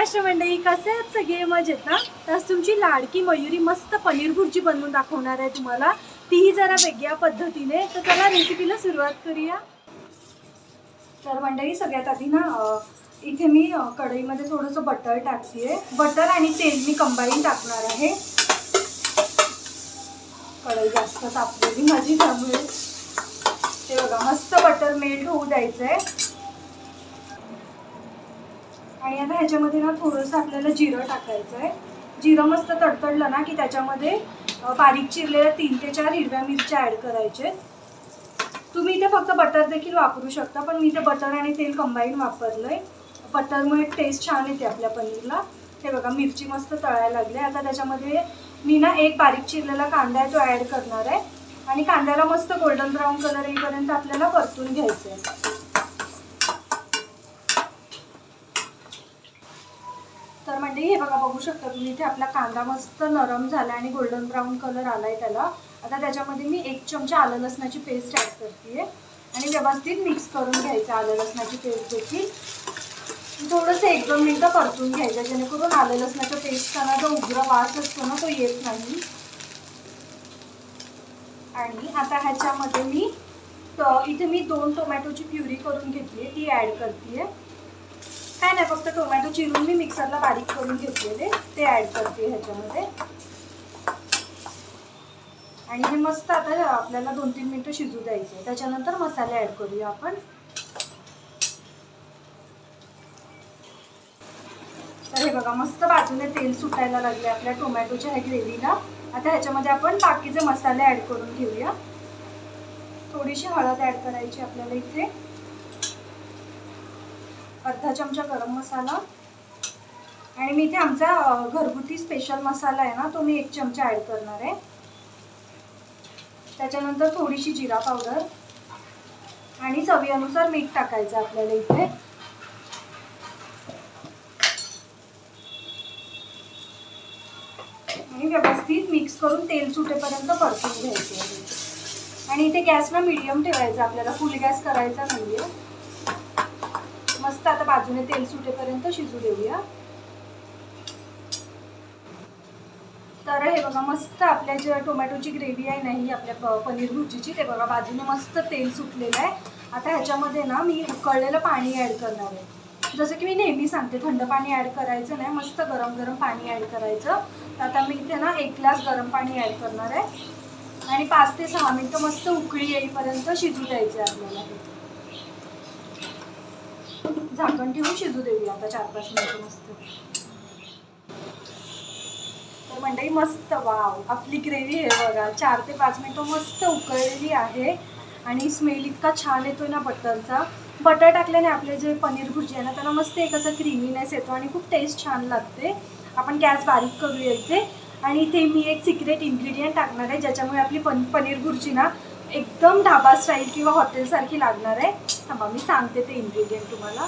महाराष्ट्र मंडळी कसे आहेत सगळे? मजेत ना? तर तुमची लाडकी मयुरी मस्त पनीर भुर्जी बनवून दाखवणार आहे तुम्हाला. तीही जरा वेगळ्या पद्धतीने. तर चला रेसिपीला सुरुवात करूया. तर मंडळी सगळ्यात आधी ना इथे मी कढईमध्ये थोडंसं बटर टाकते बटर आणि तेल मी कंबाईन टाकणार आहे. कढई जास्त तापलेली माझी त्यामुळे. ते बघा मस्त बटर मेल्ट होऊ द्यायचं आहे आणि आता ह्याच्यामध्ये ना थोडंसं आपल्याला जिरं टाकायचं आहे जिरं मस्त तडतडलं ना की त्याच्यामध्ये बारीक चिरलेल्या तीन ते चार हिरव्या मिरच्या ॲड करायचे. तुम्ही इथे फक्त बटर देखील वापरू शकता पण मी इथे बटर आणि तेल कंबाईन वापरलं आहे बटरमुळे टेस्ट छान येते आपल्या पनीरला. हे बघा मिरची मस्त तळायला लागली. आता त्याच्यामध्ये मी ना एक बारीक चिरलेला कांदा आहे तो ॲड करणार आहे. आणि कांद्याला मस्त गोल्डन ब्राऊन कलर येईपर्यंत आपल्याला परतून घ्यायचं आहे तर म्हणजे हे बघा बघू शकता तुम्ही इथे आपला कांदा मस्त नरम झाला आणि गोल्डन ब्राऊन कलर आलाय त्याला. आता त्याच्यामध्ये मी एक चमचा आलं लसणाची पेस्ट ॲड करते आणि व्यवस्थित मिक्स करून घ्यायचं आलं लसणाची पेस्ट देखील. थोडंसं एक दोन मिनटं परतून घ्यायचं जेणेकरून आलं लसणाच्या पेस्टचा जो उग्र वास असतो ना तो येत नाही. आणि आता ह्याच्यामध्ये मी इथे मी दोन टोमॅटोची प्युरी करून घेतली ती ॲड करते काय नाही फक्त टोमॅटो चिरून मी मिक्सरला बारीक करून घेतलेले. ते ॲड करते ह्याच्यामध्ये. आणि हे मस्त आता आपल्याला दोन तीन मिनटं शिजू द्यायचे. त्याच्यानंतर मसाले ॲड करूया आपण. तर हे बघा मस्त बाजूने तेल सुटायला लागले आपल्या टोमॅटोच्या ह्या ग्रेव्हीला. आता ह्याच्यामध्ये आपण बाकीचे मसाले ॲड करून घेऊया. थोडीशी हळद ॲड करायची आपल्याला इथे. अर्धा चमचा गरम मसाला. आणि मी इथे आमचा घरगुती स्पेशल मसाला आहे ना तो मी एक चमचा ॲड करणार आहे. त्याच्यानंतर थोडीशी जिरा पावडर आणि चवीनुसार मीठ टाकायचं आपल्याला इथे. आणि व्यवस्थित मिक्स करून तेल सुटेपर्यंत परतून घ्यायचे आणि इथे गॅस ना मिडियम ठेवायचा आपल्याला फुल गॅस करायचा नाही आता बाजूने तेल सुटेपर्यंत शिजू देऊया. तर हे बघा मस्त आपल्या जे टोमॅटोची ग्रेव्ही आहे नाही आपल्या पनीर भुर्जीची ते बघा बाजूने मस्त तेल सुटलेलं आहे. आता ह्याच्यामध्ये ना मी उकळलेलं पाणी ॲड करणार आहे. जसं की मी नेहमी सांगते थंड पाणी ॲड करायचं नाही मस्त गरम गरम पाणी ॲड करायचं. तर आता मी इथे ना एक ग्लास गरम पाणी ॲड करणार आहे. आणि पाच ते सहा मिनटं मस्त उकळी येईपर्यंत शिजू द्यायचं आहे आपल्याला. झाकण ठेवून शिजू देऊया आता चार पाच मिनिटं मस्त. हो, तर मंडळी मस्त वाव. आपली ग्रेव्ही आहे बघा. चार ते पाच मिनिटं मस्त उकळलेली आहे आणि स्मेल इतका छान येतो ना बटरचा. बटर टाकल्याने आपले जे पनीर भुर्जी आहे ना त्याला मस्त एक असं क्रीमीनेस येतो आणि खूप टेस्ट छान लागते. आपण गॅस बारीक करूया इथे. आणि इथे मी एक सिक्रेट इन्ग्रेडियंट टाकणार आहे ज्याच्यामुळे आपली पन पनीर भुर्जी ना एकदम ढाबा स्टाईल किंवा हॉटेलसारखी लागणार आहे. थांबा मी सांगते ते इन्ग्रेडियंट तुम्हाला.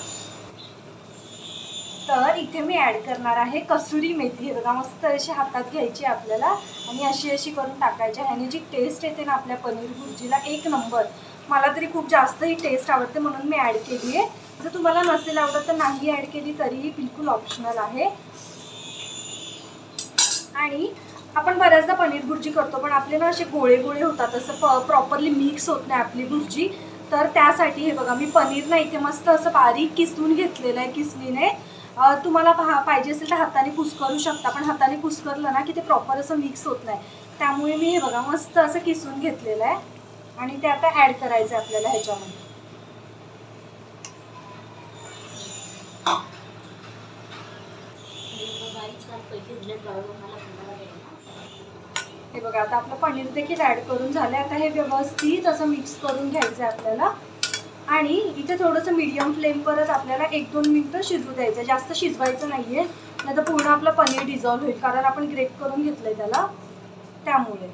तर इथे मी ॲड करणार आहे कसुरी मेथी. हे बघा मस्त अशी हातात घ्यायची आपल्याला. आणि अशी अशी करून टाकायची. ह्याने जी टेस्ट येते ना आपल्या पनीर भुर्जीला एक नंबर. मला तरी खूप जास्त ही टेस्ट आवडते म्हणून मी ॲड केली आहे. जर तुम्हाला नसेल आवडत तर नाही ॲड केली तरीही बिलकुल ऑप्शनल आहे. आणि आपण बऱ्याचदा पनीर भुर्जी करतो पण आपले ना असे गोळे गोळे होतात. असं प प्रॉपरली मिक्स होत नाही आपली भुर्जी. तर त्यासाठी हे बघा मी पनीर ना इथे मस्त असं बारीक किसून घेतलेलं आहे किसणीने. तुम्हाला पहा पाहिजे असेल तर हाताने कुस्करू शकता पण हाताने कुस्करलं ना की ते प्रॉपर असं मिक्स होत नाही. त्यामुळे मी हे बघा मस्त असं किसून घेतलेलं आहे. आणि ते आता ॲड करायचं आहे आपल्याला ह्याच्यामध्ये. हे बघा आता आपलं पनीर देखील ॲड करून झालं आता हे व्यवस्थित असं मिक्स करून घ्यायचं आहे आपल्याला. आणि इथे थोडंसं मीडियम फ्लेमवरच आपल्याला एक दोन मिनटं शिजू द्यायचं जास्त शिजवायचं नाही आहे नाही तर पूर्ण आपलं पनीर डिझॉल्व होईल. कारण आपण ग्रेट करून घेतलं आहे त्याला. त्यामुळे.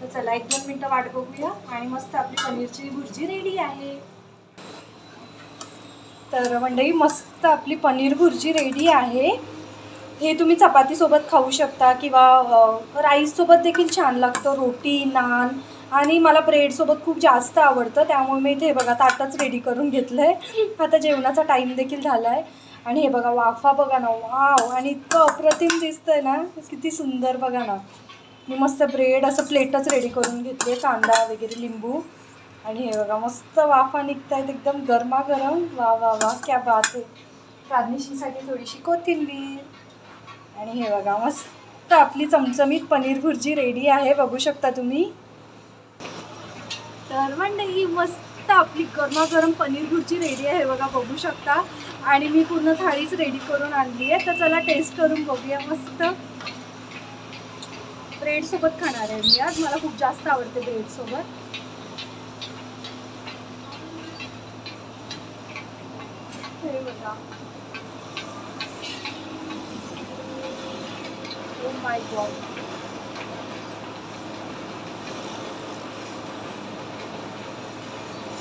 तर चला एक दोन मिनटं वाट बघूया. आणि मस्त आपली पनीरची भुर्जी रेडी आहे. तर मंडळी मस्त आपली पनीर भुर्जी रेडी आहे. हे तुम्ही चपातीसोबत खाऊ शकता किंवा राईससोबत देखील छान लागतं. रोटी नान आणि मला ब्रेडसोबत खूप जास्त आवडतं. त्यामुळे मी इथे बघा ताटच रेडी करून घेतलं आहे आता जेवणाचा टाईम देखील झाला आहे आणि हे बघा वाफा बघा ना. वाव! आणि इतकं अप्रतिम दिसतंय ना. किती सुंदर बघा ना. मी मस्त ब्रेड असं प्लेटच रेडी करून घेतले कांदा वगैरे लिंबू. आणि हे बघा मस्त वाफा निघतायत एकदम गरमागरम. वा वा वा. क्या बात आहे. गार्निशिंगसाठी थोडीशी कोथिंबीर. आणि हे बघा मस्त आपली चमचमीत पनीर भुर्जी रेडी आहे बघू शकता तुम्ही. तर मंडळी मस्त आपली गरमागरम पनीर भुर्जी रेडी आहे बघा बघू शकता. आणि मी पूर्ण थाळीच रेडी करून आणली आहे तर चला टेस्ट करून बघूया मस्त. ब्रेडसोबत खाणार आहे मी आज मला खूप जास्त आवडते ब्रेडसोबत हे बघा. Oh my god.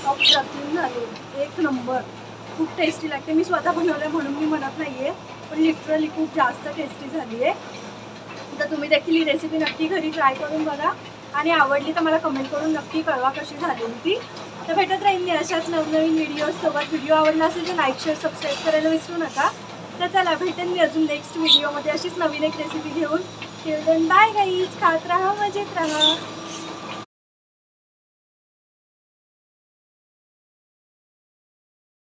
अप्रतिम एक नंबर खूप टेस्टी लागते. मी स्वतः बनवलं म्हणून मी म्हणत नाही आहे पण लिटरली खूप जास्त टेस्टी झाली आहे. तर तुम्ही देखील ही रेसिपी नक्की घरी ट्राय करून बघा. आणि आवडली तर मला कमेंट करून नक्की कळवा कशी झाली होती. तर भेटत राहील मी अशाच नवनवीन व्हिडिओसोबत व्हिडिओ आवडला असेल तर लाईक शेअर सबस्क्राईब करायला विसरू नका. तर चला भेटेन मी अजून नेक्स्ट व्हिडिओमध्ये अशीच नवीन एक रेसिपी घेऊन. बाय गाईज खात राहा मजेत राहा.